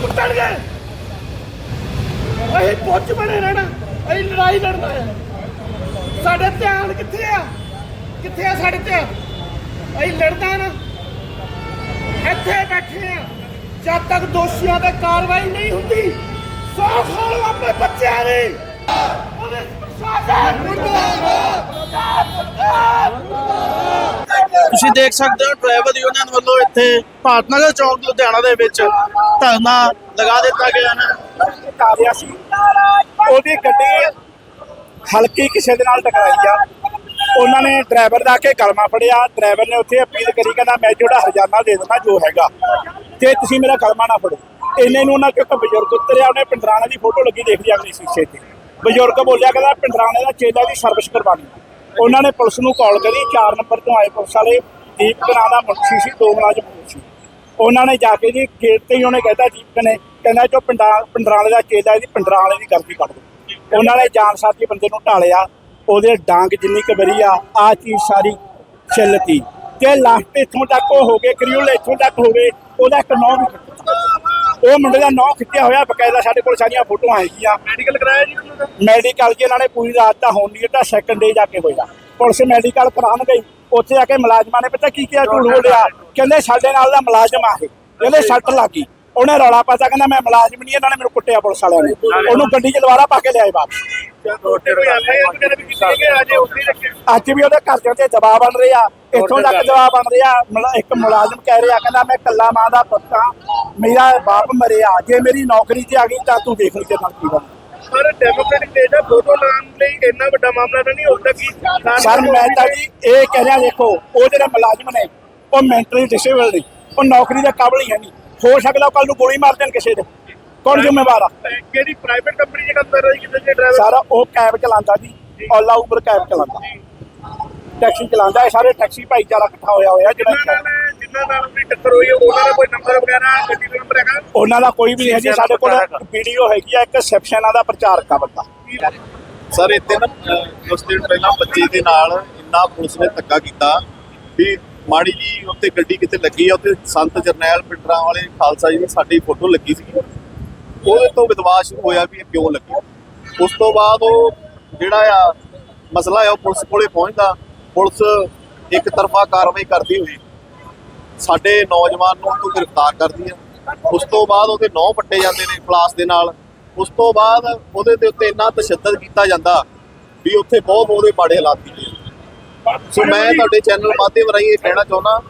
ਕੁੱਟਣਗੇ। ਅਸੀਂ ਪੁੱਛ ਬਣੇ ਰਹਿਣਾ, ਅਸੀਂ ਲੜਾਈ ਲੜਨਾ ਹੈ। ਸਾਡੇ ਧਿਆਨ ਕਿੱਥੇ ਆ? ਕਿੱਥੇ ਆ ਸਾਡੇ ਧਿਆਨ? ਅਸੀਂ ਲੜਦਾ ਨਾ। ਇੱਥੇ ਬੈਠੇ ਆ। ਜਦ ਤੱਕ ਦੋਸ਼ੀਆਂ ਤੇ ਕਾਰਵਾਈ ਨਹੀਂ ਹੁੰਦੀ, ਸੌ ਖਾਲੋ ਆਪਣੇ ਬੱਚਿਆਂ ਦੀ। ਉਹਦੇ ਪ੍ਰਸ਼ਾਸਨ ਮੁਰਦਾਬਾਦ! ਮੁਰਦਾਬਾਦ! ਤੁਸੀਂ ਦੇਖ ਸਕਦੇ ਹੋ ਟਰੈਵਲ ਯੂਨੀਅਨ ਵੱਲੋਂ ਇੱਥੇ ਭਾਰਤ ਨਗਰ ਚੌਂਕ ਲੁਧਿਆਣਾ ਦੇ ਵਿੱਚ ਧਰਨਾ ਲਗਾ ਦਿੱਤਾ ਗਿਆ ਹੈ। ਆ ਸੀ ਉਹਦੀ ਗੱਡੀ ਹਲਕੀ ਕਿਸੇ ਦੇ ਨਾਲ ਟਕਰਾਈ ਆ। ਉਹਨਾਂ ਨੇ ਡਰਾਈਵਰ ਦਾ ਕੇ ਕਲਮਾ ਫੜਿਆ। ਡਰਾਈਵਰ ਨੇ ਉੱਥੇ ਅਪੀਲ ਕਰੀ, ਕਹਿੰਦਾ ਮੈਂ ਜਿਹੜਾ ਹਰਜਾਨਾ ਦੇ ਦਿੰਦਾ, ਜੋ ਹੈਗਾ। ਤੇ ਤੁਸੀਂ ਮੇਰਾ ਕਲਮਾ ਨਾ ਫੜੋ, ਇੰਨੇ ਨੂੰ ਉਹਨਾਂ ਕਿਉਂਕਿ ਬਜ਼ੁਰਗ ਉਤਰਿਆ, ਉਹਨੇ ਪਿੰਡਰਾਣੇ ਦੀ ਫੋਟੋ ਲੱਗੀ, ਦੇਖ ਲਈ ਅਗਲੀ ਸ਼ੀਸ਼ੇ ਤੇ। ਬਜ਼ੁਰਗ ਬੋਲਿਆ, ਕਹਿੰਦਾ ਪਿੰਡਰਾਣੇ ਦਾ ਚੇਲਾ ਦੀ ਸਰਵਿਸ ਕਰਵਾਉਣੀ। ਉਹਨਾਂ ਨੇ ਪੁਲਿਸ ਨੂੰ ਕਾਲ ਕਰੀ 4 ਨੰਬਰ ਤੋਂ ਆਏ ਪੁਲਿਸ ਵਾਲੇ। ਦੀਪ ਨਾਂ ਦਾ ਮੁਨਸ਼ੀ ਸੀ, ਦੋ ਮੁਲਾਜ਼ਮ ਹੋਰ ਉਹਨਾਂ ਨੇ ਜਾ ਕੇ ਜੀ ਗੇਟ ਤੇ ਹੀ ਉਹਨੇ ਕਹਿਤਾ ਜੀਪ ਨੇ ਕਹਿੰਦਾ ਜੋ ਪਿੰਡਾਂ ਪਿੰਡਰਾਲੇ ਦਾ ਚੇਲਾ ਇਹਦੀ ਪਿੰਡਰਾਲੇ ਦੀ ਗਰਦੀ ਕੱਢ ਦੋ ਉਹਨਾਂ ਨੇ ਜਾਨ ਸਾਥੀ ਬੰਦੇ ਨੂੰ ਢਾਲਿਆ, ਉਹਦੇ ਡਾਂਗ ਜਿੰਨੀ ਕਬਰੀ ਆ ਆ ਚੀਜ਼ ਸਾਰੀ ਛਿੱਲਤੀ ਤੇ। ਲਾਸਟ ਇੱਥੋਂ ਤੱਕ ਉਹ ਹੋ ਗਏ ਕਰਿਊਲ ਇੱਥੋਂ ਤੱਕ ਹੋ ਗਏ। ਉਹਦਾ ਇੱਕ ਨੌ ਵੀ ਖਿੱਚਿਆ। ਉਹ ਮੁੰਡੇ ਦਾ ਨੌ ਖਿੱਚਿਆ ਹੋਇਆ ਬਕਾਇਦਾ ਸਾਡੇ ਕੋਲ ਸਾਰੀਆਂ ਫੋਟੋਆਂ ਹੈਗੀਆਂ। ਮੈਡੀਕਲ ਕਰਾਇਆ ਜੀ ਉਹਨਾਂ ਦਾ ਮੈਡੀਕਲ ਜੀ ਇਹਨਾਂ ਨੇ ਪੂਰੀ ਰਾਤ ਦਾ ਹੋਣ ਨਹੀਂ ਦਿੱਤਾ ਸੈਕੰਡ ਡੇ ਜਾ ਕੇ ਹੋਇਆ। ਪੁਲਿਸ ਮੈਡੀਕਲ ਕਰਾਉਣ ਗਈ। ਉੱਥੇ ਜਾ ਕੇ ਮੁਲਾਜ਼ਮਾਂ ਨੇ ਪਤਾ ਕੀ ਕਿਹਾ ਝੂਠ ਬੋਲਿਆ। ਕਹਿੰਦੇ ਸਾਡੇ ਨਾਲ ਦਾ ਮੁਲਾਜ਼ਮ ਆ ਇਹ। ਕਹਿੰਦੇ ਸੱਟ ਲੱਗੀ ਉਹਨੇ ਰੌਲਾ ਪਾਤਾ ਕਹਿੰਦਾ ਮੈਂ ਮੁਲਾਜ਼ਮ ਨਹੀਂ ਇਹਨਾਂ ਨੇ ਮੈਨੂੰ ਕੁੱਟਿਆ ਪੁਲਿਸ ਵਾਲਿਆਂ ਨੇ। ਉਹਨੂੰ ਗੱਡੀ 'ਚ ਦੁਬਾਰਾ ਪਾ ਕੇ ਲਿਆਏ ਵਾਪਸ। ਗਈ ਅਜੇ ਵੀ ਉਹਦੇ ਘਰਦਿਆਂ ਤੇ ਦਬਾਅ ਬਣ ਰਿਹਾ ਇੱਥੋਂ ਤੱਕ ਦਬਾਅ ਬਣ ਰਿਹਾ ਇੱਕ ਮੁਲਾਜ਼ਮ ਕਹਿ ਰਿਹਾ ਕਹਿੰਦਾ ਮੈਂ ਕੱਲਾ ਮਾਂ ਦਾ ਪੁੱਤ ਹਾਂ। ਮੇਰਾ ਬਾਪ ਮਰਿਆ। ਜੇ ਮੇਰੀ ਨੌਕਰੀ ਤੇ ਆ ਗਈ ਤਾਂ ਤੂੰ ਦੇਖ ਲਈ ਤੇ ਨਾਲ ਕੀ ਬਣਦਾ ਸਰ ਡੈਮੋਕ੍ਰੈਟਿਕ ਦੇਸ਼ ਦਾ ਫੋਟੋ ਲਾਉਣ ਲਈ ਇੰਨਾ ਵੱਡਾ ਮਾਮਲਾ ਤਾਂ ਨਹੀਂ ਹੁੰਦਾ ਕਿ ਸਰ ਮੈਂ ਤਾਂ ਜੀ ਇਹ ਕਹਿ ਰਿਹਾ ਦੇਖੋ ਉਹ ਜਿਹੜੇ ਮੁਲਾਜ਼ਮ ਨੇ ਉਹ ਮੈਂਟਲੀ ਡਿਸੇਬਲ ਨੇ। ਉਹ ਨੌਕਰੀ ਦੇ ਕਾਬਲ ਹੀ ਹੈ ਨਹੀਂ। ਹੋ ਸਕਦਾ ਕੱਲ ਨੂੰ ਗੋਲੀ ਮਾਰ ਦੇਣ ਕਿਸੇ ਦੇ। ਕੌਣ ਜ਼ਿੰਮੇਵਾਰ ਆ? ਕਿਹੜੀ ਪ੍ਰਾਈਵੇਟ ਕੰਪਨੀ ਕਰ ਰਹੀ ਕਿਤੇ ਜੇ ਡਰਾਈਵਰ ਸਰ ਉਹ ਕੈਬ ਚਲਾਉਂਦਾ ਜੀ। ਓਲਾ ਉਬਰ ਕੈਬ ਚਲਾਉਂਦਾ। ਟੈਕਸੀ ਚਲਾਉਂਦਾ ਇਹ ਸਾਰੇ ਟੈਕਸੀ ਭਾਈਚਾਰਾ ਇਕੱਠਾ ਹੋਇਆ ਹੋਇਆ ਜਿਹੜਾ ਜਿਨ੍ਹਾਂ ਨਾਲ ਆਪਣੀ ਟੱਕਰ ਹੋਈ ਉਹਨਾਂ ਦਾ ਕੋਈ ਨੰਬਰ ਵਗੈਰਾ ਗੱਡੀ ਦਾ ਨੰਬਰ ਹੈਗਾ? ਉਹਨਾਂ ਦਾ ਕੋਈ ਵੀ ਨਹੀਂ ਹੈ ਜੀ। ਸਾਡੇ ਕੋਲ ਵੀਡੀਓ ਹੈਗੀ ਆ ਇੱਕ ਸੈਪਸ਼ਨਾਂ ਦਾ ਪ੍ਰਚਾਰਕ ਆ ਬੰਦਾ ਸਰ ਇੱਥੇ ਨਾ ਕੁਛ ਦਿਨ ਪਹਿਲਾਂ ਬੱਚੇ ਦੇ ਨਾਲ ਇੰਨਾ ਪੁਲਿਸ ਨੇ ਧੱਕਾ ਕੀਤਾ ਵੀ ਮਾੜੀ ਜੀ ਉੱਤੇ ਗੱਡੀ ਕਿਤੇ ਲੱਗੀ ਆ ਉੱਤੇ ਸੰਤ ਜਰਨੈਲ ਪਿੰਡਰਾਂ ਵਾਲੇ ਖਾਲਸਾ ਜੀ ਦੀ ਸਾਡੀ ਫੋਟੋ ਲੱਗੀ ਸੀ। ਉਹਦੇ ਤੋਂ ਵਿਦਵਾਸ ਹੋਇਆ ਵੀ ਇਹ ਕਿਉਂ ਲੱਗੀ? ਉਸ ਤੋਂ ਬਾਅਦ ਉਹ ਜਿਹੜਾ ਆ ਮਸਲਾ ਆ, ਉਹ ਪੁਲਿਸ ਕੋਲੇ ਪਹੁੰਚਦਾ। ਪੁਲਿਸ ਇੱਕ ਤਰਫਾ ਕਾਰਵਾਈ ਕਰਦੀ ਹੋਈ, ਸਾਡੇ ਨੌਜਵਾਨ ਨੂੰ ਤੋਂ ਗ੍ਰਿਫਤਾਰ ਕਰਦੀ ਆ। ਉਸ ਤੋਂ ਬਾਅਦ ਉਹਦੇ ਨੌ ਪੱਟੇ ਜਾਂਦੇ ਨੇ ਪਲਾਸ ਦੇ ਨਾਲ। ਉਸ ਤੋਂ ਬਾਅਦ ਉਹਦੇ ਦੇ ਉੱਤੇ ਇੰਨਾ ਤਸ਼ੱਦਦ ਕੀਤਾ ਜਾਂਦਾ ਵੀ ਉੱਥੇ ਬਹੁਤ ਉਹਦੇ ਮਾੜੇ ਹਾਲਾਤ ਕੀਤੇ ਸੋ ਮੈਂ ਤੁਹਾਡੇ ਚੈਨਲ ਮਾਧਿਅਮ ਰਾਹੀਂ ਇਹ ਕਹਿਣਾ ਚਾਹੁੰਦਾ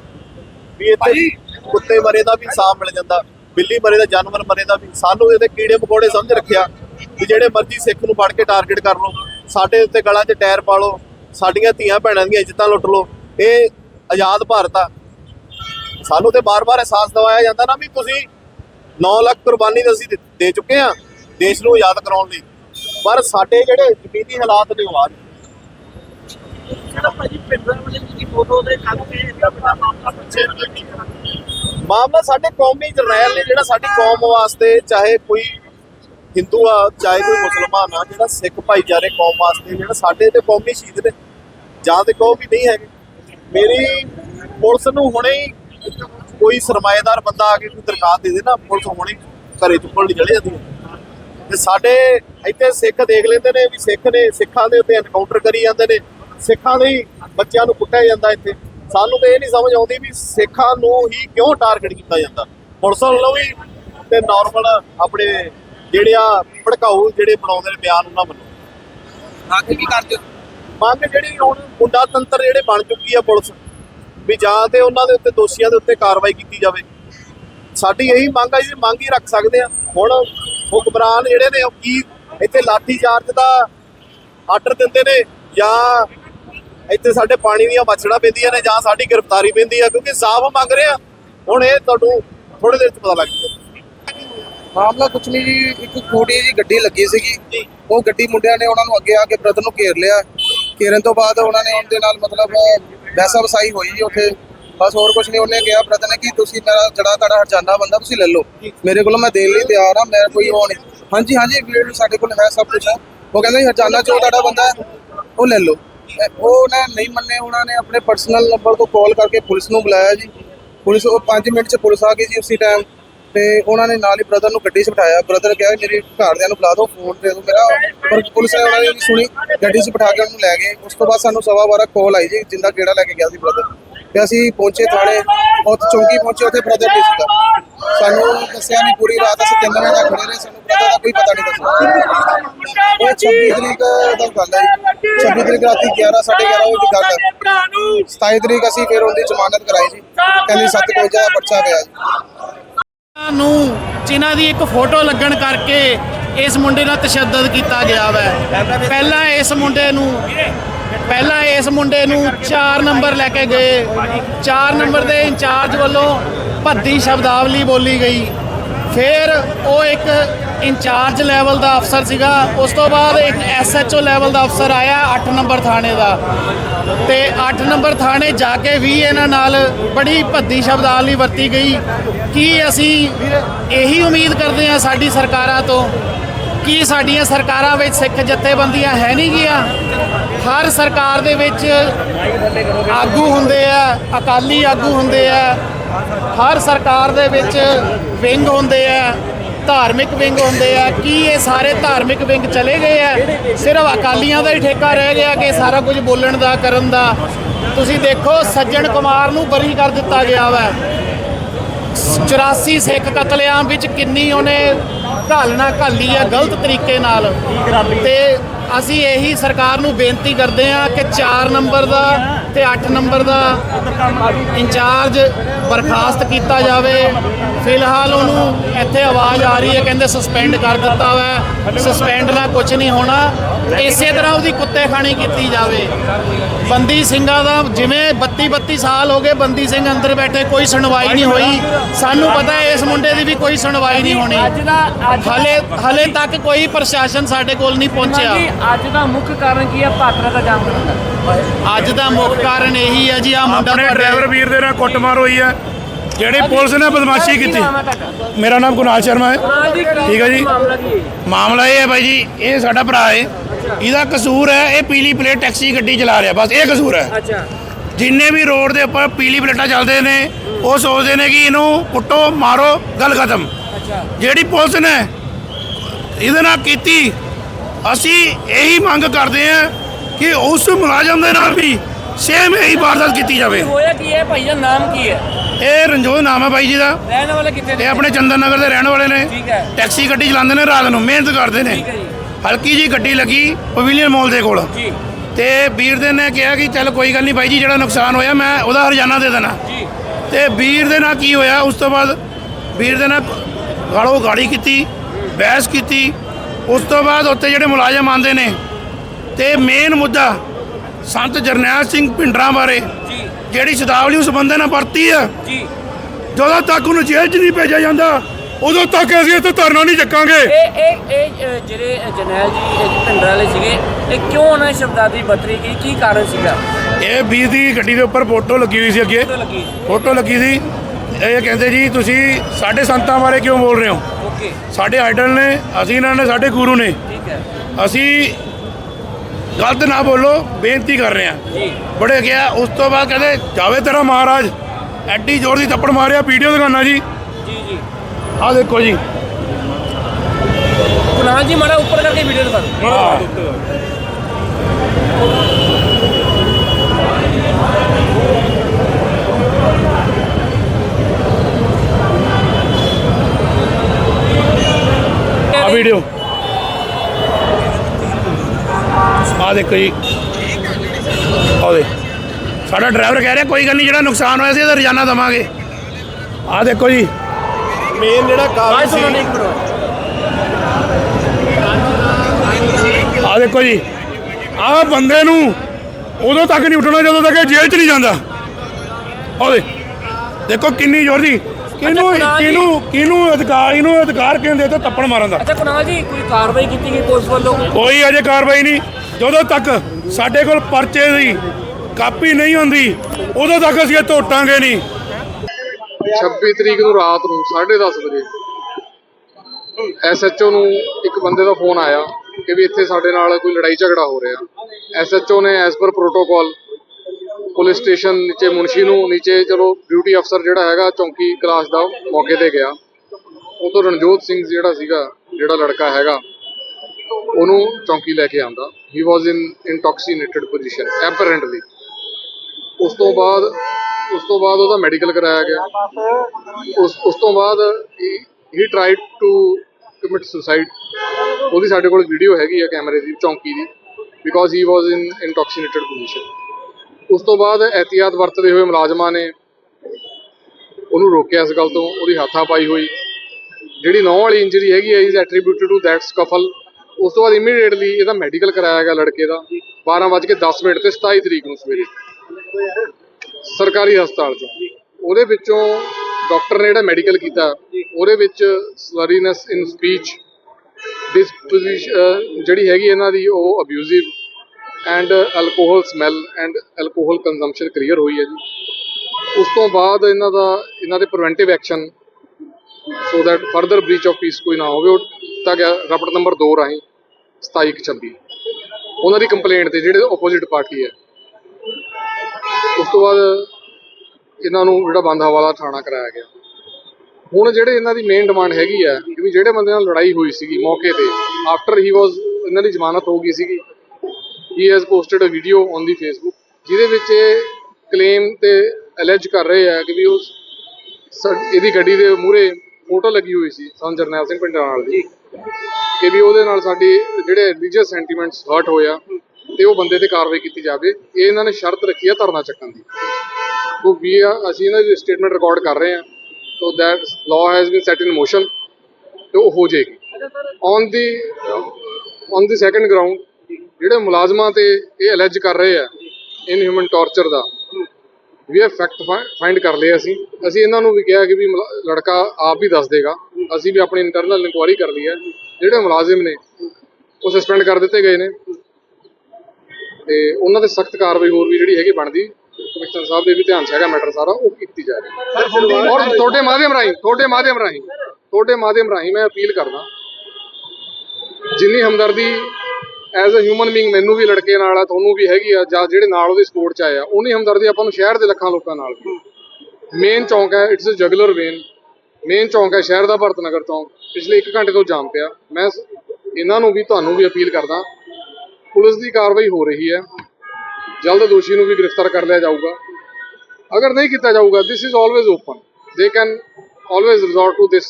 ਵੀ ਇੱਥੇ ਕੁੱਤੇ ਮਰੇ ਦਾ ਵੀ ਇਨਸਾਫ ਮਿਲ ਜਾਂਦਾ ਬਿੱਲੀ ਮਰੇ ਦਾ ਜਾਨਵਰ ਮਰੇ ਦਾ ਵੀ। ਸਾਨੂੰ ਇਹਦੇ ਕੀੜੇ ਮਕੌੜੇ ਸਮਝ ਰੱਖਿਆ ਵੀ ਜਿਹੜੇ ਮਰਜ਼ੀ ਸਿੱਖ ਨੂੰ ਫੜ ਕੇ ਟਾਰਗੇਟ ਕਰ ਲਓ। ਸਾਡੇ ਉੱਤੇ ਗਲਾਂ 'ਚ ਟਾਇਰ ਪਾ ਲਓ ਸਾਡੀਆਂ ਧੀਆਂ ਭੈਣਾਂ ਦੀਆਂ ਇੱਜ਼ਤਾਂ ਲੁੱਟ ਲਓ। ਇਹ ਆਜ਼ਾਦ ਭਾਰਤ ਆ। ਸਾਨੂੰ ਤੇ ਬਾਰ-ਬਾਰ ਅਹਿਸਾਸ ਦਿਵਾਇਆ ਜਾਂਦਾ ਨਾ ਵੀ ਤੁਸੀਂ 9 ਲੱਖ ਕੁਰਬਾਨੀ ਤਾਂ ਅਸੀਂ ਦੇ- ਚੁੱਕੇ ਆ ਦੇਸ਼ ਨੂੰ ਆਜ਼ਾਦ ਕਰਾਉਣ ਲਈ। ਪਰ ਸਾਡੇ ਜਿਹੜੇ ਜ਼ਮੀਨੀ ਹਾਲਾਤ ਨੇ ਉਹ ਆ। ਜਿਹੜਾ ਭਾਜੀ ਪਿੰਡਾਂ ਵਾਲੇ ਦੀ ਫੋਟੋ ਦੇ ਕਰਕੇ ਇੰਨਾ ਵੱਡਾ ਮਾਮਲਾ ਬੱਚੇ ਮਾਮਲਾ ਸਾਡੇ ਕੌਮੀ ਜਰਨੈਲ ਨੇ ਜਿਹੜਾ ਸਾਡੀ ਕੌਮ ਵਾਸਤੇ, ਚਾਹੇ ਕੋਈ ਹਿੰਦੂ ਆ, ਚਾਹੇ ਕੋਈ ਮੁਸਲਮਾਨ ਆ, ਜਿਹੜਾ ਸਿੱਖ ਭਾਈਚਾਰੇ ਕੌਮ ਵਾਸਤੇ, ਜਿਹੜਾ ਸਾਡੇ ਤੇ ਕੌਮੀ ਸ਼ਹੀਦ ਨੇ, ਜਾਂ ਤੇ ਕਹੋ ਵੀ ਨਹੀਂ ਹੈਗੇ। ਮੇਰੀ ਪੁਲਿਸ ਨੂੰ ਹੁਣੇ ਹੀ ਕੋਈ ਸਰਮਾਏਦਾਰ ਬੰਦਾ ਆ ਕੇ ਕੋਈ ਦਰਖਾਸਤ ਦੇ ਦੇ ਨਾ, ਪੁਲਿਸ ਹੁਣੇ ਘਰੇ ਚੁੱਕਣ ਲਈ ਚਲੇ ਜਾਂਦੀ ਹੈ। ਤੇ ਸਾਡੇ ਇੱਥੇ ਸਿੱਖ ਦੇਖ ਲੈਂਦੇ ਨੇ ਵੀ ਸਿੱਖ ਨੇ ਸਿੱਖਾਂ ਦੇ ਉੱਤੇ ਐਨਕਾਊਂਟਰ ਕਰੀ ਜਾਂਦੇ ਨੇ। ਸਿੱਖਾਂ ਦੇ ਬੱਚਿਆਂ ਨੂੰ ਕੁੱਟਿਆ ਜਾਂਦਾ ਇੱਥੇ। ਸਾਨੂੰ ਤੇ ਇਹ ਨਹੀਂ ਸਮਝ ਆਉਂਦੀ ਵੀ ਸਿੱਖਾਂ ਨੂੰ ਹੀ ਕਿਉਂ ਟਾਰਗੇਟ ਕੀਤਾ ਜਾਂਦਾ। ਪੁਲਿਸ ਵੱਲੋਂ ਵੀ ਤੇ ਨਾਰਮਲ ਆਪਣੇ ਜਿਹੜੇ ਆ ਭੜਕਾਊ ਜਿਹੜੇ ਬਣਾਉਂਦੇ ਨੇ ਬਿਆਨ ਉਹਨਾਂ ਵੱਲੋਂ। ਆਖਿਰ ਕੀ ਕਰਦੇ ਹੋ? ਮੰਗ ਜਿਹੜੀ ਹੁਣ ਗੁੰਡਾ ਤੰਤਰ ਜਿਹੜੇ ਬਣ ਚੁੱਕੀ ਆ ਪੁਲਿਸ ਵੀ ਜਾਂ ਤੇ ਉਹਨਾਂ ਦੇ ਉੱਤੇ ਦੋਸ਼ੀਆਂ ਦੇ ਉੱਤੇ ਕਾਰਵਾਈ ਕੀਤੀ ਜਾਵੇ। ਸਾਡੀ ਇਹੀ ਮੰਗ ਆ ਜੀ ਮੰਗ ਹੀ ਰੱਖ ਸਕਦੇ ਆ। ਹੁਣ ਹੁਕਮਰਾਨ ਜਿਹੜੇ ਨੇ ਕੀ ਇੱਥੇ ਲਾਠੀ ਚਾਰਜ ਦਾ ਆਰਡਰ ਦਿੰਦੇ ਨੇ ਜਾਂ ਇੱਥੇ ਸਾਡੇ ਪਾਣੀ ਦੀਆਂ ਮੱਛੜਾਂ ਪੈਂਦੀਆਂ ਨੇ ਜਾਂ ਸਾਡੀ ਗ੍ਰਿਫਤਾਰੀ ਪੈਂਦੀ ਆ ਕਿਉਂਕਿ ਸਾਫ਼ ਮੰਗ ਰਹੇ ਆ। ਹੁਣ ਇਹ ਤੁਹਾਨੂੰ ਥੋੜੇ ਦੇਰ ਚ ਪਤਾ ਲੱਗ ਜਾਊਗਾ। ਮਾਮਲਾ ਕੁਛ ਨਹੀਂ ਜੀ ਇੱਕ ਛੋਟੀ ਜੀ ਗੱਡੀ ਲੱਗੀ ਸੀਗੀ। ਉਹ ਗੱਡੀ ਮੁੰਡਿਆਂ ਨੇ ਉਹਨਾਂ ਨੂੰ ਅੱਗੇ ਆ ਕੇ ਬ੍ਰਦਰ ਨੂੰ ਘੇਰ ਲਿਆ। ਘੇਰਨ ਤੋਂ ਬਾਅਦ ਉਹਨਾਂ ਨੇ ਉਹਦੇ ਨਾਲ ਮਤਲਬ ਵੈਸਾ ਵਸਾਈ ਹੋਈ ਜੀ ਉੱਥੇ। ਬਸ ਹੋਰ ਕੁਛ ਨਹੀਂ ਉਹਨੇ ਕਿਹਾ ਬ੍ਰਦਰ ਨੇ ਕਿ ਤੁਸੀਂ ਮੇਰਾ ਜਿਹੜਾ ਤੁਹਾਡਾ ਹਰਜਾਨਾ ਬੰਦਾ ਤੁਸੀਂ ਲੈ ਲਓ। ਮੇਰੇ ਕੋਲੋਂ ਮੈਂ ਦੇਣ ਲਈ ਤਿਆਰ ਆ ਮੈਂ ਕੋਈ ਉਹ ਨਹੀਂ। ਹਾਂਜੀ ਹਾਂਜੀ ਸਾਡੇ ਕੋਲ ਹੈ ਸਭ ਕੁਝ ਹੈ ਉਹ ਕਹਿੰਦਾ ਹਰਜਾਨਾ ਜੋ ਤੁਹਾਡਾ ਬੰਦਾ ਹੈ, ਉਹ ਲੈ ਲਓ। ਉਹ ਨਾ ਨਹੀਂ ਮੰਨੇ, ਉਹਨਾਂ ਨੇ ਆਪਣੇ ਪਰਸਨਲ ਨੰਬਰ ਤੋਂ ਕਾਲ ਕਰਕੇ ਪੁਲਿਸ ਨੂੰ ਬੁਲਾਇਆ ਜੀ। ਪੁਲਿਸ ਉਹ 5 ਮਿੰਟ ਚ ਪੁਲਿਸ ਆ ਗਈ ਜੀ ਉਸੇ ਟਾਈਮ ਤੇ ਉਹਨਾਂ ਨੇ ਨਾਲ ਹੀ ਬ੍ਰਦਰ ਨੂੰ ਗੱਡੀ 'ਚ ਬਿਠਾਇਆ। ਬ੍ਰਦਰ ਕਿਹਾ ਮੇਰੇ ਘਰਦਿਆਂ ਨੂੰ ਬੁਲਾ ਦਿਓ ਫੋਨ ਦੇ ਦਿਓ। ਮੇਰਾ ਪਰ ਪੁਲਿਸ ਨੇ ਉਹਨਾਂ ਨੇ ਸੁਣੀ, ਗੱਡੀ 'ਚ ਬਿਠਾ ਕੇ ਉਹਨੂੰ ਲੈ ਗਏ। ਉਸ ਤੋਂ ਬਾਅਦ ਸਾਨੂੰ ਸਵਾ ਬਾਰਾਂ ਕਾਲ ਆਈ ਜੀ, ਜਿੰਦਾ ਕਿਹੜਾ ਲੈ ਕੇ ਗਿਆ ਸੀ ਬ੍ਰਦਰ ਤੇ ਅਸੀਂ ਪਹੁੰਚੇ ਥਾਣੇ, ਉੱਥੇ ਚੌਂਕੀ ਪਹੁੰਚੇ, ਉੱਥੇ ਬ੍ਰਦਰ ਨਹੀਂ ਸੀਗਾ। ਸਾਨੂੰ ਦੱਸਿਆ ਨਹੀਂ ਪੂਰੀ ਰਾਤ ਅਸੀਂ ਤਿੰਨ ਵਜੇ ਤੱਕ ਖੜੇ ਰਹੇ, ਸਾਨੂੰ ਬ੍ਰਦਰ ਦਾ ਕੋਈ ਪਤਾ ਨਹੀਂ ਦੱਸਿਆ। ਇਹ 26 ਤਰੀਕ ਦਾ ਗੱਲ ਹੈ 26 ਤਰੀਕ ਰਾਤੀ 11 11:30 ਵਜੇ ਦੀ ਗੱਲ ਹੈ। 27 ਤਰੀਕ ਅਸੀਂ ਫਿਰ ਉਹਦੀ ਜ਼ਮਾਨਤ ਕਰਾਈ ਜੀ। ਕਹਿੰਦੀ 7 ਵਜੇ ਦਾ ਬੱਚਾ ਗਿਆ ਜੀ। ਨੂੰ ਜਿਨ੍ਹਾਂ ਦੀ ਇੱਕ ਫੋਟੋ ਲੱਗਣ ਕਰਕੇ ਇਸ ਮੁੰਡੇ ਨਾਲ ਤਸ਼ੱਦਦ ਕੀਤਾ ਗਿਆ ਵੈ। ਪਹਿਲਾਂ ਇਸ ਮੁੰਡੇ ਨੂੰ ਪਹਿਲਾਂ ਇਸ ਮੁੰਡੇ ਨੂੰ 4 ਨੰਬਰ ਲੈ ਕੇ ਗਏ। 4 ਨੰਬਰ ਦੇ ਇੰਚਾਰਜ ਵੱਲੋਂ ਭੱਦੀ ਸ਼ਬਦਾਵਲੀ ਬੋਲੀ ਗਈ। ਫਿਰ ਉਹ ਇੱਕ ਇੰਚਾਰਜ ਲੈਵਲ ਦਾ ਅਫਸਰ ਸੀਗਾ। ਉਸ ਤੋਂ ਬਾਅਦ ਇੱਕ ਐਸਐਚਓ ਲੈਵਲ ਦਾ ਅਫਸਰ ਆਇਆ 8 ਨੰਬਰ ਥਾਣੇ ਦਾ। ਤੇ 8 ਨੰਬਰ ਥਾਣੇ ਜਾ ਕੇ ਵੀ ਇਹਨਾਂ ਨਾਲ ਬੜੀ ਭੱਦੀ ਸ਼ਬਦਾਵਲੀ ਵਰਤੀ ਗਈ। ਕੀ ਅਸੀਂ ਇਹੀ ਉਮੀਦ ਕਰਦੇ ਹਾਂ ਸਾਡੀ ਸਰਕਾਰਾਂ ਤੋਂ? ਕਿ ਸਾਡੀਆਂ ਸਰਕਾਰਾਂ ਵਿੱਚ ਸਿੱਖ ਜਥੇਬੰਦੀਆਂ ਹੈ ਨਹੀਂ ਗੀਆਂ? ਹਰ ਸਰਕਾਰ ਦੇ ਵਿੱਚ ਆਗੂ ਹੁੰਦੇ ਆ, ਅਕਾਲੀ ਆਗੂ ਹੁੰਦੇ ਆ, ਹਰ ਸਰਕਾਰ ਦੇ ਵਿੱਚ ਵਿੰਗ ਹੁੰਦੇ ਆ, ਧਾਰਮਿਕ ਵਿੰਗ ਹੁੰਦੇ ਆ। ਕੀ ਇਹ ਸਾਰੇ ਧਾਰਮਿਕ ਵਿੰਗ ਚਲੇ ਗਏ ਆ? ਸਿਰਫ ਅਕਾਲੀਆਂ ਦਾ ਹੀ ਠੇਕਾ ਰਹਿ ਗਿਆ ਕਿ ਸਾਰਾ ਕੁਝ ਬੋਲਣ ਦਾ, ਕਰਨ ਦਾ। ਤੁਸੀਂ ਦੇਖੋ, ਸੱਜਣ ਕੁਮਾਰ ਨੂੰ ਬਰੀ ਕਰ ਦਿੱਤਾ ਗਿਆ ਵਾ। 84 ਸਿੱਖ ਕਤਲੇਆਮ ਵਿੱਚ ਕਿੰਨੀ ਉਹਨੇ ਘਾਲਣਾ ਘਾਲੀ ਆ ਗਲਤ ਤਰੀਕੇ ਨਾਲ। ਤੇ ਅਸੀਂ ਇਹੀ ਸਰਕਾਰ ਨੂੰ ਬੇਨਤੀ ਕਰਦੇ ਆ ਕਿ 4 ਨੰਬਰ ਦਾ ਤੇ 8 ਨੰਬਰ ਦਾ ਇੰਚਾਰਜ ਬਰਖਾਸਤ ਕੀਤਾ ਜਾਵੇ। ਫਿਲਹਾਲ ਉਹਨੂੰ ਇੱਥੇ ਆਵਾਜ਼ ਆ ਰਹੀ ਹੈ, ਕਹਿੰਦੇ ਸਸਪੈਂਡ ਕਰ ਦਿੱਤਾ ਹੋਇਆ ਸਸਪੈਂਡ ਨਾਲ ਕੁਝ ਨਹੀਂ ਹੋਣਾ। ਇਸੇ ਤਰ੍ਹਾਂ ਉਹਦੀ ਕੁੱਤੇ ਖਾਣੀ ਕੀਤੀ ਜਾਵੇ। ਬੰਦੀ ਸਿੰਘਾਂ ਦਾ ਜਿਵੇਂ 32 32 ਸਾਲ ਹੋ ਗਏ ਬੰਦੀ ਸਿੰਘ ਅੰਦਰ ਬੈਠੇ ਕੋਈ ਸੁਣਵਾਈ ਨਹੀਂ ਹੋਈ। ਸਾਨੂੰ ਪਤਾ ਹੈ ਇਸ ਮੁੰਡੇ ਦੀ ਵੀ ਕੋਈ ਸੁਣਵਾਈ ਨਹੀਂ ਹੋਣੀ। ਅੱਜ ਦਾ ਅੱਜ ਹਲੇ ਹਲੇ ਤੱਕ ਕੋਈ ਪ੍ਰਸ਼ਾਸਨ ਸਾਡੇ ਕੋਲ ਨਹੀਂ ਪਹੁੰਚਿਆ। ਜੀ ਅੱਜ ਦਾ ਮੁੱਖ ਕਾਰਨ ਕੀ ਹੈ? ਪਾਤਰਾ ਦਾ ਜਾਮ ਕਰਨ ਦਾ ਅੱਜ ਦਾ ਮੁੱਖ ਕਾਰਨ ਇਹੀ ਹੈ ਜੀ ਆ ਮੁੰਡਾ ਡਰਾਈਵਰ ਵੀਰ ਦੇ ਨਾਲ ਕੁੱਟਮਾਰ ਹੋਈ ਹੈ। ਜਿਹੜੀ ਪੁਲਿਸ ਨੇ ਬਦਮਾਸ਼ੀ ਕੀਤੀ। ਮੇਰਾ ਨਾਮ ਕੁਨਾਲ ਸ਼ਰਮਾ ਹੈ। ਠੀਕ ਹੈ ਜੀ। ਮਾਮਲਾ ਇਹ ਹੈ ਬਾਈ ਜੀ ਇਹ ਸਾਡਾ ਭਰਾ ਹੈ। ਇਹਦਾ ਕਸੂਰ ਹੈ ਇਹ ਪੀਲੀ ਪਲੇਟ ਟੈਕਸੀ ਗੱਡੀ ਚਲਾ ਰਿਹਾ ਬਸ ਇਹ ਕਸੂਰ ਹੈ। ਅੱਛਾ। ਜਿੰਨੇ ਵੀ ਰੋਡ ਦੇ ਉੱਪਰ ਪੀਲੀ ਪਲੇਟਾਂ ਚੱਲਦੇ ਨੇ ਉਹ ਸੋਚਦੇ ਨੇ ਕਿ ਇਹਨੂੰ ਕੁੱਟੋ ਮਾਰੋ ਗੱਲ ਖਤਮ। ਅੱਛਾ। ਜਿਹੜੀ ਪੁਲਿਸ ਨੇ ਇਹਦੇ ਨਾਲ ਕੀਤੀ ਅਸੀਂ ਇਹੀ ਮੰਗ ਕਰਦੇ ਹਾਂ ਕਿ ਉਸ ਮੁਲਾਜ਼ਮ ਦੇ ਨਾਲ ਵੀ ਸੇਮ ਇਹੀ ਵਾਰਦਾਤ ਕੀਤੀ ਜਾਵੇ। ਹੋਇਆ ਕੀ ਹੈ? ਭਾਈ ਦਾ ਨਾਮ ਕੀ ਹੈ? ਇਹ ਰਣਜੋਤ ਨਾਮ ਹੈ ਬਾਈ ਜੀ ਦਾ। ਰਹਿਣ ਵਾਲਾ ਕਿੱਥੇ ਦੇ ਇਹ ਆਪਣੇ ਚੰਦਨ ਨਗਰ ਦੇ ਰਹਿਣ ਵਾਲੇ ਨੇ। ਠੀਕ ਹੈ। ਟੈਕਸੀ ਗੱਡੀ ਚਲਾਉਂਦੇ ਨੇ ਰਾਤ ਨੂੰ ਮਿਹਨਤ ਕਰਦੇ ਨੇ। ਠੀਕ ਹੈ ਜੀ। ਹਲਕੀ ਜੀ ਗੱਡੀ ਲੱਗੀ ਪਵੇਲੀਅਨ ਮਾਲ ਦੇ ਕੋਲ। ਜੀ। ਤੇ ਵੀਰ ਦੇ ਨੇ ਕਿਹਾ ਕਿ ਚੱਲ ਕੋਈ ਗੱਲ ਨਹੀਂ ਬਾਈ ਜੀ ਜਿਹੜਾ ਨੁਕਸਾਨ ਹੋਇਆ ਮੈਂ ਉਹਦਾ ਹਰਜਾਨਾ ਦੇ ਦੇਣਾ। ਜੀ। ਤੇ ਵੀਰ ਦੇ ਨਾਲ ਕੀ ਹੋਇਆ ਉਸ ਤੋਂ ਬਾਅਦ ਵੀਰ ਦੇ ਨਾਲ ਗਾਲੋ ਗਾੜੀ ਕੀਤੀ ਬਹਿਸ ਕੀਤੀ। ਉਸ ਤੋਂ ਬਾਅਦ ਉੱਥੇ ਜਿਹੜੇ ਮੁਲਾਜ਼ਮ ਆਂਦੇ ਨੇ ਤੇ ਮੇਨ ਮੁੱਦਾ ਸੰਤ ਜਰਨੈਲ ਸਿੰਘ ਪਿੰਡਰਾਂ ਬਾਰੇ ਜੀ। ਜਿਹੜੀ ਸ਼ਬਦਾਵਲੀ ਉਸ ਬੰਦੇ ਨਾਲ ਵਰਤੀ ਆ ਜੀ। ਜਦੋਂ ਤੱਕ ਉਹਨੂੰ ਜੇਲ੍ਹ 'ਚ ਨਹੀਂ ਭੇਜਿਆ ਜਾਂਦਾ ਉਦੋਂ ਤੱਕ ਅਸੀਂ ਇੱਥੇ ਧਰਨਾ ਨਹੀਂ ਚੱਕਾਂਗੇ। ਇਹ ਇਹ ਇਹ ਜਿਹੜੇ ਜਨੈਲ ਜੀ ਪਿੰਡਰ ਵਾਲੇ ਸੀਗੇ ਇਹ ਕਿਉਂ ਉਹਨਾਂ ਸ਼ਬਦਾਂ ਦੀ ਬਤਰੀ ਕੀ ਕੀ ਕਾਰਨ ਸੀਗਾ? ਇਹ ਵੀਰ ਦੀ ਗੱਡੀ ਦੇ ਉੱਪਰ ਫੋਟੋ ਲੱਗੀ ਹੋਈ ਸੀ ਅੱਗੇ। ਲੱਗੀ ਫੋਟੋ ਲੱਗੀ ਸੀ। ਇਹ ਕਹਿੰਦੇ ਜੀ ਤੁਸੀਂ ਸਾਡੇ ਸੰਤਾਂ ਬਾਰੇ ਕਿਉਂ ਬੋਲ ਰਹੇ ਹੋ? ਓਕੇ। ਸਾਡੇ ਆਈਡਲ ਨੇ ਅਸੀਂ ਇਹਨਾਂ ਨੇ ਸਾਡੇ ਗੁਰੂ ਨੇ। ਠੀਕ ਹੈ। ਅਸੀਂ ਗਲਤ ਨਾ ਬੋਲੋ ਬੇਨਤੀ ਕਰ ਰਹੇ ਹਾਂ। ਜੀ। ਬੜੇ ਗਿਆ ਉਸ ਤੋਂ ਬਾਅਦ ਕਹਿੰਦੇ ਜਾਵੇ ਤੇਰਾ ਮਹਾਰਾਜ। ਐਡੀ ਜ਼ੋਰ ਦੀ ਥੱਪੜ ਮਾਰਿਆ ਵੀਡੀਓ ਦਿਖਾਣਾ ਜੀ। ਜੀ ਜੀ। ਆਹ ਦੇਖੋ ਜੀ। ਕੁਨਾਲ ਜੀ ਮਾੜਾ ਉੱਪਰ ਕਰਕੇ ਵੀਡੀਓ ਦਿਖਾ ਦਿਓ। ਆ ਵੀਡੀਓ ਆ ਦੇਖੋ ਜੀ। ਆ ਦੇ ਸਾਡਾ ਡਰਾਈਵਰ ਕਹਿ ਰਿਹਾ ਕੋਈ ਗੱਲ ਨਹੀਂ ਜਿਹੜਾ ਨੁਕਸਾਨ ਹੋਇਆ ਸੀ ਇਹਦਾ ਰੋਜ਼ਾਨਾ ਦਵਾਂਗੇ। ਆ ਦੇਖੋ ਜੀ। ਮੇਨ ਜਿਹੜਾ ਕਾਰਨ ਸੀ। ਆ ਦੇਖੋ ਜੀ ਆਹ ਬੰਦੇ ਨੂੰ ਉਦੋਂ ਤੱਕ ਨਹੀਂ ਉੱਠਣਾ ਜਦੋਂ ਤੱਕ ਇਹ ਜੇਲ੍ਹ 'ਚ ਨਹੀਂ ਜਾਂਦਾ। ਆ ਦੇ ਦੇਖੋ ਕਿੰਨੀ ਜ਼ੋਰ ਦੀ ਕਿਹਨੂੰ। ਕਿਹਨੂੰ ਕਿਹਨੂੰ ਅਧਿਕਾਰ ਇਹਨੂੰ ਅਧਿਕਾਰ ਕਿਹਨੂੰ ਦੇ ਦਿੱਤਾ ਥੱਪੜ ਮਾਰਨ ਦਾ? ਅੱਛਾ ਕੁਨਾਲ ਜੀ ਕੋਈ ਕਾਰਵਾਈ ਕੀਤੀ ਗਈ ਪੁਲਿਸ ਵੱਲੋਂ? ਕੋਈ ਅਜੇ ਕਾਰਵਾਈ ਨਹੀਂ। ਜਦੋਂ ਤੱਕ ਸਾਡੇ ਕੋਲ ਪਰਚੇ ਦੀ ਕਾਪੀ ਨਹੀਂ ਹੁੰਦੀ ਉਦੋਂ ਤੱਕ ਅਸੀਂ ਇੱਥੋਂ ਉੱਠਾਂਗੇ ਨਹੀਂ। 26 ਤਰੀਕ ਨੂੰ ਰਾਤ ਨੂੰ 10:30 ਵਜੇ। ਐਸਐਚਓ ਨੂੰ ਇੱਕ ਬੰਦੇ ਦਾ ਫੋਨ ਆਇਆ ਕਿ ਵੀ ਇੱਥੇ ਸਾਡੇ ਨਾਲ ਕੋਈ ਲੜਾਈ ਝਗੜਾ ਹੋ ਰਿਹਾ। ਐਸਐਚਓ ਨੇ as per protocol police station ਨੀਚੇ ਮੁਨਸ਼ੀ ਨੂੰ, ਨੀਚੇ ਚਲੋ ਡਿਊਟੀ ਅਫਸਰ ਜਿਹੜਾ ਹੈਗਾ, ਚੌਂਕੀ ਕਲਾਸ ਦਾ ਮੌਕੇ ਤੇ ਗਿਆ। ਉਹ ਤੋਂ ਰਣਜੋਤ ਸਿੰਘ ਜਿਹੜਾ ਸੀਗਾ, ਜਿਹੜਾ ਲੜਕਾ ਹੈਗਾ, ਉਹਨੂੰ ਚੌਂਕੀ ਲੈ ਕੇ ਆਂਦਾ ਹੀ ਵਾਸ ਇਨ ਇੰਟੌਕਸੀਨੇਟਡ ਪੋਜੀਸ਼ਨ ਐਪਰੈਂਟਲੀ ਉਸ ਤੋਂ ਬਾਅਦ ਉਸ ਤੋਂ ਬਾਅਦ ਉਹਦਾ ਮੈਡੀਕਲ ਕਰਾਇਆ ਗਿਆ। ਉਸ ਉਸ ਤੋਂ ਬਾਅਦ ਹੀ ਟ੍ਰਾਈਡ ਟੂ ਕਮਿਟ ਸੁਸਾਈਡ ਉਹਦੀ ਸਾਡੇ ਕੋਲ ਵੀਡੀਓ ਹੈਗੀ ਹੈ ਕੈਮਰੇ ਦੀ, ਚੌਂਕੀ ਦੀ because he was in ਇੰਟੌਕਸੀਨੇਟਡ position ਉਸ ਤੋਂ ਬਾਅਦ ਐਹਤਿਆਤ ਵਰਤਦੇ ਹੋਏ ਮੁਲਾਜ਼ਮਾਂ ਨੇ ਉਹਨੂੰ ਰੋਕਿਆ ਇਸ ਗੱਲ ਤੋਂ, ਉਹਦੀ ਹੱਥਾਂ ਪਾਈ ਹੋਈ। ਜਿਹੜੀ ਨੌ ਵਾਲੀ ਇੰਜਰੀ ਹੈਗੀ ਹੈ is attributed to that scuffle ਉਸ ਤੋਂ ਬਾਅਦ ਇਮੀਡੀਏਟਲੀ ਇਹਦਾ ਮੈਡੀਕਲ ਕਰਾਇਆ ਗਿਆ ਲੜਕੇ ਦਾ 12:10 ਮਿੰਟ ਤੇ 27 ਤਰੀਕ ਨੂੰ ਸਵੇਰੇ। ਸਰਕਾਰੀ ਹਸਪਤਾਲ 'ਚ। ਉਹਦੇ ਵਿੱਚੋਂ ਡਾਕਟਰ ਨੇ ਜਿਹੜਾ ਮੈਡੀਕਲ ਕੀਤਾ ਉਹਦੇ ਵਿੱਚ ਸਲਰੀਨੈਸ ਇਨ ਸਪੀਚ ਡਿਸਪੋਜੀਸ਼ਨ ਜਿਹੜੀ ਹੈਗੀ ਇਹਨਾਂ ਦੀ ਉਹ abusive and alcohol smell and alcohol consumption clear ਹੋਈ ਹੈ ਜੀ। ਉਸ ਤੋਂ ਬਾਅਦ ਇਹਨਾਂ ਦਾ ਇਹਨਾਂ ਦੇ preventive action so that further breach of peace ਕੋਈ ਨਾ ਹੋਵੇ ਉਹ ਦਿੱਤਾ ਗਿਆ ਰਪਟ ਨੰਬਰ 2 ਰਾਹੀਂ 2726 ਉਹਨਾਂ ਦੀ ਕੰਪਲੇਂਟ ਤੇ ਜਿਹੜੇ ਆਪੋਜ਼ਿਟ ਪਾਰਟੀ ਹੈ ਉਸ ਤੋਂ ਬਾਅਦ ਇਹਨਾਂ ਨੂੰ ਜਿਹੜਾ ਬੰਦ ਹਵਾਲਾ ਥਾਣਾ ਕਰਾਇਆ ਗਿਆ। ਹੁਣ ਜਿਹੜੇ ਇਹਨਾਂ ਦੀ ਮੇਨ ਡਿਮਾਂਡ ਹੈਗੀ ਹੈ ਕਿ ਵੀ ਜਿਹੜੇ ਬੰਦੇ ਨਾਲ ਲੜਾਈ ਹੋਈ ਸੀਗੀ ਮੌਕੇ ਤੇ ਆਫਟਰ ਹੀ ਵਾਸ ਇਹਨਾਂ ਦੀ ਜ਼ਮਾਨਤ ਹੋ ਗਈ ਸੀਗੀ ਹੀ has posted a video on the Facebook ਜਿਹਦੇ ਵਿੱਚ ਇਹ ਕਲੇਮ ਤੇ ਅਲੈਜ ਕਰ ਰਹੇ ਆ ਕਿ ਵੀ ਉਹ ਸਾ- ਇਹਦੀ ਗੱਡੀ ਦੇ ਮੂਹਰੇ ਫੋਟੋ ਲੱਗੀ ਹੋਈ ਸੀ ਸੰਤ ਜਰਨੈਲ ਸਿੰਘ ਪਿੰਡਾਂ ਨਾਲ ਦੀ। ਕਿ ਵੀ ਉਹਦੇ ਨਾਲ ਸਾਡੀ ਜਿਹੜੇ ਰਿਲੀਜੀਅਸ ਸੈਂਟੀਮੈਂਟਸ ਹਰਟ ਹੋਇਆ ਤੇ ਉਹ ਬੰਦੇ ਤੇ ਕਾਰਵਾਈ ਕੀਤੀ ਜਾਵੇ, ਇਹ ਇਹਨਾਂ ਨੇ ਸ਼ਰਤ ਰੱਖੀ ਹੈ ਧਰਨਾ ਚੱਕਣ ਦੀ। ਸੋ ਵੀ ਅਸੀਂ ਇਹਨਾਂ ਦੀ ਸਟੇਟਮੈਂਟ ਰਿਕਾਰਡ ਕਰ ਰਹੇ ਹਾਂ so that law has been set in motion ਤੇ ਉਹ ਹੋ ਜਾਏਗੀ। On the on the second ground ਜਿਹੜੇ ਮੁਲਾਜ਼ਮਾਂ ਤੇ ਇਹ ਅਲੈਜ ਕਰ ਰਹੇ ਆ ਇਨ ਹਿਊਮਨ ਟਾਰਚਰ ਦਾ, ਵੀ ਇਹ ਫੈਕਟ ਫਾਈਂਡ ਕਰ ਲਏ ਅਸੀਂ। ਅਸੀਂ ਇਹਨਾਂ ਨੂੰ ਵੀ ਕਿਹਾ ਕਿ ਵੀ ਲੜਕਾ ਆਪ ਹੀ ਦੱਸ ਦੇਗਾ। ਅਸੀਂ ਵੀ ਆਪਣੀ ਇੰਟਰਨਲ ਇਨਕੁਆਇਰੀ ਕਰ ਲਈ ਹੈ ਜਿਹੜੇ ਮੁਲਾਜ਼ਮ ਨੇ, ਉਹ ਸਸਪੈਂਡ ਕਰ ਦਿੱਤੇ ਗਏ ਨੇ। ਤੇ ਉਹਨਾਂ ਤੇ ਸਖਤ ਕਾਰਵਾਈ ਹੋਰ ਵੀ ਜਿਹੜੀ ਹੈਗੀ ਬਣਦੀ ਕਮਿਸ਼ਨਰ ਸਾਹਿਬ ਦੇ ਵੀ ਧਿਆਨ 'ਚ ਹੈਗਾ ਮੈਟਰ ਸਾਰਾ ਉਹ ਕੀਤੀ ਜਾ ਰਹੀ ਹੈ। ਔਰ ਤੁਹਾਡੇ ਮਾਧਿਅਮ ਰਾਹੀਂ ਤੁਹਾਡੇ ਮਾਧਿਅਮ ਰਾਹੀਂ ਤੁਹਾਡੇ ਮਾਧਿਅਮ ਰਾਹੀਂ ਮੈਂ ਅਪੀਲ ਕਰਦਾ ਜਿੰਨੀ ਹਮਦਰਦੀ ਐਜ਼ ਅ ਹਿਊਮਨ ਬੀਇੰਗ ਮੈਨੂੰ ਵੀ ਲੜਕੇ ਨਾਲ ਆ ਤੁਹਾਨੂੰ ਵੀ ਹੈਗੀ ਆ ਜਾਂ ਜਿਹੜੇ ਨਾਲ ਉਹਦੀ ਸਪੋਰਟ 'ਚ ਆਏ ਆ ਉਨੀ ਹਮਦਰਦੀ ਆਪਾਂ ਨੂੰ ਸ਼ਹਿਰ ਦੇ ਲੱਖਾਂ ਲੋਕਾਂ ਨਾਲ ਵੀ। ਮੇਨ ਚੌਂਕ ਹੈ it's a juggler when main ਚੌਂਕ ਹੈ ਸ਼ਹਿਰ ਦਾ ਭਰਤ ਨਗਰ ਚੌਂਕ। ਪਿਛਲੇ 1 ਘੰਟੇ ਤੋਂ ਜਾਮ ਪਿਆ। ਮੈਂ ਇਹਨਾਂ ਨੂੰ ਵੀ ਤੁਹਾਨੂੰ ਵੀ ਅਪੀਲ ਕਰਦਾ ਪੁਲਿਸ ਦੀ ਕਾਰਵਾਈ ਹੋ ਰਹੀ ਹੈ। ਜਲਦ ਦੋਸ਼ੀ ਨੂੰ ਵੀ ਗ੍ਰਿਫਤਾਰ ਕਰ ਲਿਆ ਜਾਊਗਾ। ਅਗਰ ਨਹੀਂ ਕੀਤਾ ਜਾਊਗਾ this is always open they can always resort to this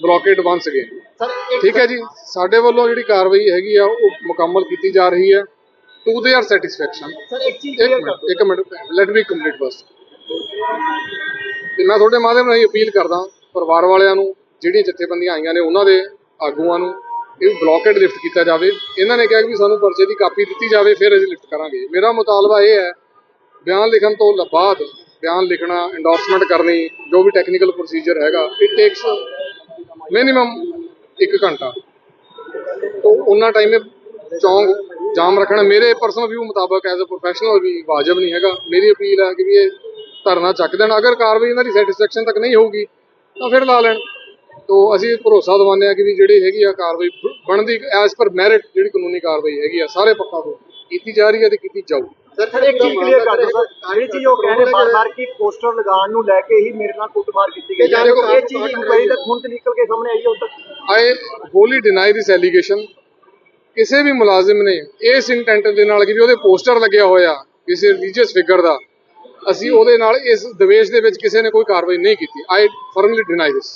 blockade once again ਠੀਕ ਹੈ ਜੀ? ਸਾਡੇ ਵੱਲੋਂ ਜਿਹੜੀ ਕਾਰਵਾਈ ਹੈਗੀ ਆ ਉਹ ਮੁਕੰਮਲ ਕੀਤੀ ਜਾ ਰਹੀ ਹੈ। ਟੂ ਦੇਅਰ ਸੈਟੀਸਫੈਕਸ਼ਨ ਸਰ ਇੱਕ ਚੀਜ਼ ਇੱਕ ਮਿੰਟ ਲੈਟ ਮੀ ਕੰਪਲੀਟ ਬਸ ਮੈਂ ਤੁਹਾਡੇ ਮਾਧਿਅਮ ਰਾਹੀਂ ਅਪੀਲ ਕਰਦਾ ਪਰਿਵਾਰ ਵਾਲਿਆਂ ਨੂੰ ਜਿਹੜੀਆਂ ਜਥੇਬੰਦੀਆਂ ਆਈਆਂ ਨੇ ਉਹਨਾਂ ਦੇ ਆਗੂਆਂ ਨੂੰ ਇਹ ਬਲੌਕੇਡ ਲਿਫਟ ਕੀਤਾ ਜਾਵੇ। ਇਹਨਾਂ ਨੇ ਕਿਹਾ ਕਿ ਵੀ ਸਾਨੂੰ ਪਰਚੇ ਦੀ ਕਾਪੀ ਦਿੱਤੀ ਜਾਵੇ, ਫਿਰ ਅਸੀਂ ਲਿਫਟ ਕਰਾਂਗੇ। ਮੇਰਾ ਮੁਤਾਲਬਾ ਇਹ ਹੈ, ਬਿਆਨ ਲਿਖਣ ਤੋਂ ਬਾਅਦ ਬਿਆਨ ਲਿਖਣਾ ਇੰਡੋਰਸਮੈਂਟ ਕਰਨੀ, ਜੋ ਵੀ ਟੈਕਨੀਕਲ ਪ੍ਰੋਸੀਜਰ ਹੈਗਾ ਇਟ ਟੇਕਸ ਮਿਨੀਮਮ 1 ਘੰਟਾ। ਤੋਂ ਉਹਨਾਂ ਟਾਈਮ ਚੌਂਕ ਜਾਮ ਰੱਖਣਾ। ਮੇਰੇ ਪਰਸਨਲ ਵਿਊ ਮੁਤਾਬਕ ਐਜ਼ ਅ ਪ੍ਰੋਫੈਸ਼ਨਲ ਵੀ ਵਾਜਬ ਨਹੀਂ ਹੈਗਾ। ਮੇਰੀ ਅਪੀਲ ਹੈ ਕਿ ਵੀ ਇਹ ਧਰਨਾ ਚੱਕ ਦੇਣ। ਅਗਰ ਕਾਰਵਾਈ ਇਹਨਾਂ ਦੀ ਸੈਟੀਸਫੈਕਸ਼ਨ ਤੱਕ ਨਹੀਂ ਹੋਊਗੀ, ਤਾਂ ਫਿਰ ਲਾ ਲੈਣ। ਤੋਂ ਅਸੀਂ ਭਰੋਸਾ ਦਿਵਾਉਂਦੇ ਹਾਂ ਕਿ ਵੀ ਜਿਹੜੀ ਹੈਗੀ ਆ ਕਾਰਵਾਈ ਬਣਦੀ ਐਜ਼ ਪਰ ਮੈਰਿਟ ਜਿਹੜੀ ਕਾਨੂੰਨੀ ਕਾਰਵਾਈ ਹੈਗੀ ਆ ਸਾਰੇ ਪੱਖਾਂ ਤੋਂ ਕੀਤੀ ਜਾ ਰਹੀ ਹੈ ਤੇ ਕੀਤੀ ਜਾਊ। ਸਰ ਇੱਕ ਚੀਜ਼ ਕਲੀਅਰ ਕਰ ਦਿਓ ਸਰ। ਜਿਹੜੀ ਚੀਜ਼ ਉਹ ਕਹਿੰਦੇ ਬਾਰ-ਬਾਰ ਕਿ ਪੋਸਟਰ ਲਗਾਉਣ ਨੂੰ ਲੈ ਕੇ ਹੀ ਮੇਰੇ ਨਾਲ ਕੁੱਟਮਾਰ ਕੀਤੀ ਗਈ ਹੈ। ਇਹ ਚੀਜ਼ ਇਨਕੁਆਇਰੀ ਤੱਕ ਹੁਣ ਤੇ ਨਿਕਲ ਕੇ ਸਾਹਮਣੇ ਆਈ ਹੈ ਤੱਕ। ਆਈ ਹੋਲੀ ਡਿਨਾਈ ਦਿਸ ਐਲੀਗੇਸ਼ਨ ਕਿਸੇ ਵੀ ਮੁਲਾਜ਼ਮ ਨੇ ਇਸ ਇੰਟੈਂਟ ਦੇ ਨਾਲ ਕਿ ਵੀ ਉਹਦੇ ਪੋਸਟਰ ਲੱਗਿਆ ਹੋਇਆ ਕਿਸੇ ਰਿਲੀਜੀਅਸ ਫਿਗਰ ਦਾ ਅਸੀਂ ਉਹਦੇ ਨਾਲ ਇਸ ਦਵੇਸ਼ ਦੇ ਵਿੱਚ ਕਿਸੇ ਨੇ ਕੋਈ ਕਾਰਵਾਈ ਨਹੀਂ ਕੀਤੀ। ਆਈ ਫਰਮਲੀ ਡਿਨਾਈ ਦਿਸ